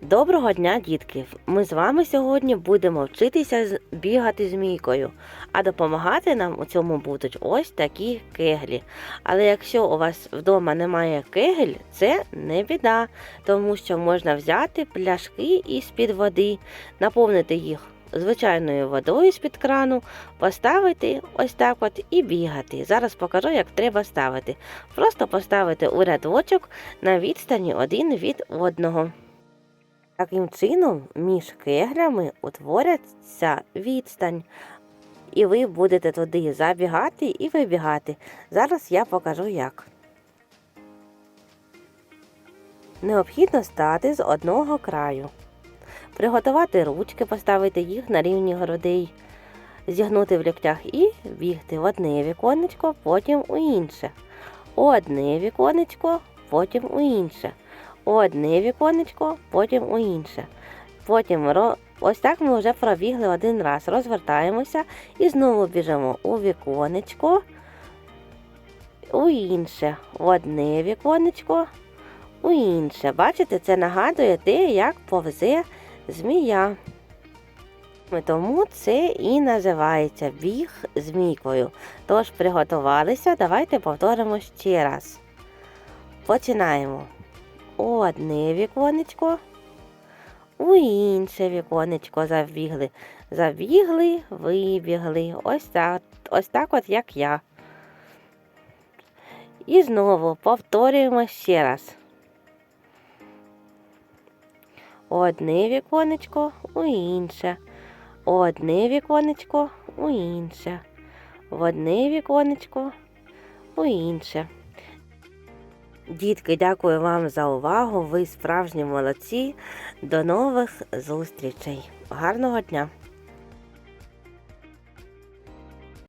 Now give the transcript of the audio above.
Доброго дня, дітки! Ми з вами сьогодні будемо вчитися бігати змійкою, а допомагати нам у цьому будуть ось такі кеглі. Але якщо у вас вдома немає кегель, це не біда, тому що можна взяти пляшки із-під води, наповнити їх звичайною водою з-під крану, поставити ось так от і бігати. Зараз покажу, як треба ставити. Просто поставити у рядочок на відстані один від одного. Таким чином, між кеглями утворяться відстань, і ви будете туди забігати і вибігати. Зараз я покажу як. Необхідно стати з одного краю, приготувати ручки, поставити їх на рівні грудей, зігнути в ліктях і бігти в одне віконечко, потім у інше. Одне віконечко, потім у інше одне віконечко, потім у інше. Потім ось так ми вже пробігли один раз. Розвертаємося і знову біжимо у віконечко, у інше, в одне віконечко, у інше. Бачите, це нагадує те, як повзе змія. Тому це і називається біг змійкою. Тож приготувалися, давайте повторимо ще раз. Починаємо одне віконечко, у інше віконечко забігли. Забігли, вибігли. Ось так, ось так от, як я. І знову повторюємо ще раз. Одне віконечко, у інше. Одне віконечко, у інше. В одне віконечко, у інше. Дітки, дякую вам за увагу. Ви справжні молодці. До нових зустрічей. Гарного дня!